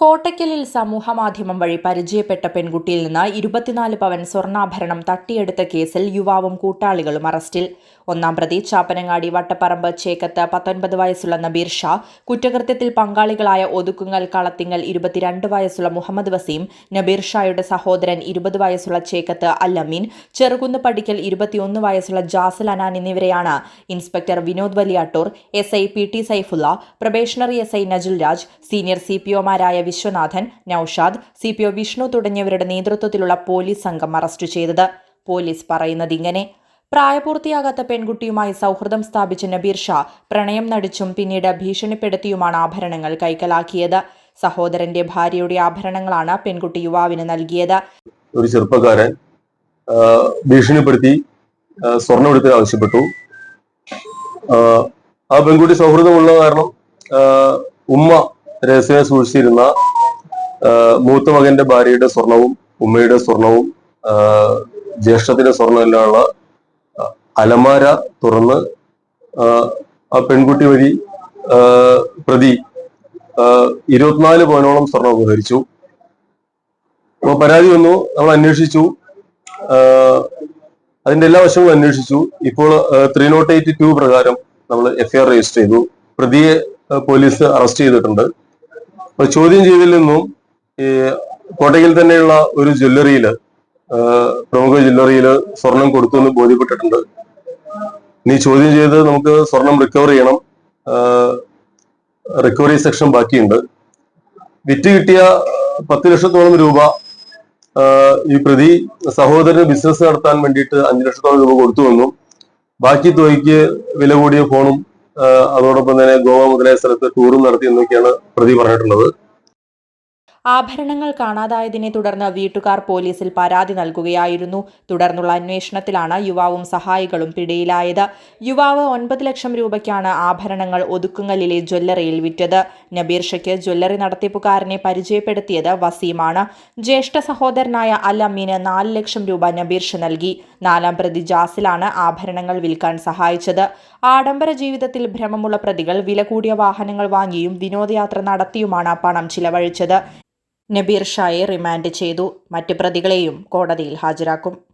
കോട്ടയ്ക്കലിൽ സമൂഹമാധ്യമം വഴി പരിചയപ്പെട്ട പെൺകുട്ടിയിൽ നിന്ന് ഇരുപത്തിനാല് പവൻ സ്വർണാഭരണം തട്ടിയെടുത്ത കേസിൽ യുവാവും കൂട്ടാളികളും അറസ്റ്റിൽ. ഒന്നാം പ്രതി ചാപ്പനങ്ങാടി വട്ടപ്പറമ്പ് ചേക്കത്ത് പത്തൊൻപത് വയസ്സുള്ള നബീർ ഷാ കുറ്റകൃത്യത്തിൽ പങ്കാളികളായ ഒതുക്കുങ്ങൽ കളത്തിങ്ങൽ ഇരുപത്തിരണ്ട് വയസ്സുള്ള മുഹമ്മദ് വസീം നബീർ ഷായുടെ സഹോദരൻ ഇരുപത് വയസ്സുള്ള ചേക്കത്ത് അല്ലമീൻ ചെറുകുന്ന് പടിക്കൽ ഇരുപത്തിയൊന്ന് വയസ്സുള്ള ജാസൽ അനാൻ എന്നിവരെയാണ് inspector Vinod Valiyattoor S I P T Saifulla probationary S I Najul Raj senior C P ഒമാരായ Viswanathan Noushad C P O Vishnu തുടങ്ങിയവരുടെ നേതൃത്വത്തിലുള്ള പോലീസ് സംഘം അറസ്റ്റ് ചെയ്തത്. പോലീസ് പറയുന്നത് ഇങ്ങനെ പ്രായപൂർത്തിയാകാത്ത പെൺകുട്ടിയുമായി സൗഹൃദം സ്ഥാപിച്ച നബീർ ഷാ പ്രണയം നടിച്ചും പിന്നീട് ഭീഷണിപ്പെടുത്തിയുമാണ് ആഭരണങ്ങൾ കൈക്കലാക്കിയത്. സഹോദരന്റെ ഭാര്യയുടെ ആഭരണങ്ങളാണ് പെൺകുട്ടി യുവാവിന് നൽകിയത്. ഒരു ചെറുപ്പക്കാരൻ ഭീഷണിപ്പെടുത്തി സ്വർണമെടുത്ത് ആവശ്യപ്പെട്ടു. ആ പെൺകുട്ടി സൗഹൃദമുള്ള കാരണം ഉമ്മ രഹസ്യമായി സൂക്ഷിച്ചിരുന്ന മൂത്ത മകന്റെ ഭാര്യയുടെ സ്വർണവും ഉമ്മയുടെ സ്വർണവും ജ്യേഷ്ഠത്തിന്റെ സ്വർണം എല്ലാമുള്ള അലമാര തുറന്ന് ആ, പെൺകുട്ടി വഴി പ്രതി ഇരുപത്തിനാല് പവനോളം സ്വർണം ഉപകരിച്ചു. അപ്പൊ പരാതി വന്നു നമ്മൾ അന്വേഷിച്ചു. അതിന്റെ എല്ലാ വശങ്ങളും അന്വേഷിച്ചു. ഇപ്പോൾ ത്രീ നോട്ട് എയ്റ്റ് ടു പ്രകാരം നമ്മൾ എഫ്ഐആർ രജിസ്റ്റർ ചെയ്തു. പ്രതിയെ പോലീസ് അറസ്റ്റ് ചെയ്തിട്ടുണ്ട്. അപ്പൊ ചോദ്യം ചെയ്തിൽ നിന്നും ഈ കോട്ടയിൽ തന്നെയുള്ള ഒരു ജ്വല്ലറിയിൽ പ്രമുഖ ജ്വല്ലറിയിൽ സ്വർണം കൊടുത്തു എന്ന് ബോധ്യപ്പെട്ടിട്ടുണ്ട്. നീ ചോദ്യം ചെയ്ത് നമുക്ക് സ്വർണം റിക്കവർ ചെയ്യണം. റിക്കവറി സെക്ഷൻ ബാക്കിയുണ്ട്. വിറ്റ് കിട്ടിയ പത്ത് ലക്ഷത്തോളം രൂപ ഈ പ്രതി സഹോദരന് ബിസിനസ് നടത്താൻ വേണ്ടിയിട്ട് അഞ്ചു ലക്ഷത്തോളം രൂപ കൊടുത്തു വന്നു. ബാക്കി തുകയ്ക്ക് വില കൂടിയ ഫോണും അതോടൊപ്പം തന്നെ ഗോവ മുതലായ സ്ഥലത്ത് ടൂറും നടത്തി എന്നൊക്കെയാണ് പ്രതി പറഞ്ഞിട്ടുള്ളത്. ആഭരണങ്ങൾ കാണാതായതിനെ തുടർന്ന് വീട്ടുകാർ പോലീസിൽ പരാതി നൽകുകയായിരുന്നു. തുടർന്നുള്ള അന്വേഷണത്തിലാണ് യുവാവും സഹായികളും പിടിയിലായത്. യുവാവ് ഒൻപത് ലക്ഷം രൂപയ്ക്കാണ് ആഭരണങ്ങൾ ഒതുക്കുങ്ങലിലെ ജ്വല്ലറിയിൽ വിറ്റത്. നബീർ ഷയ്ക്ക് ജ്വല്ലറി നടത്തിപ്പുകാരനെ പരിചയപ്പെടുത്തിയത് വസീമാണ്. ജ്യേഷ്ഠ സഹോദരനായ അൽ അമ്മീന് നാല് ലക്ഷം രൂപ നബീർ ഷ നൽകി. നാലാം പ്രതി ജാസിലാണ് ആഭരണങ്ങൾ വിൽക്കാൻ സഹായിച്ചത്. ആഡംബര ജീവിതത്തിൽ ഭ്രമമുള്ള പ്രതികൾ വില കൂടിയ വാഹനങ്ങൾ വാങ്ങിയും വിനോദയാത്ര നടത്തിയുമാണ് പണം ചിലവഴിച്ചത്. നബീർ ഷായെ റിമാൻഡ് ചെയ്തു. മറ്റ് പ്രതികളെയും കോടതിയിൽ ഹാജരാക്കും.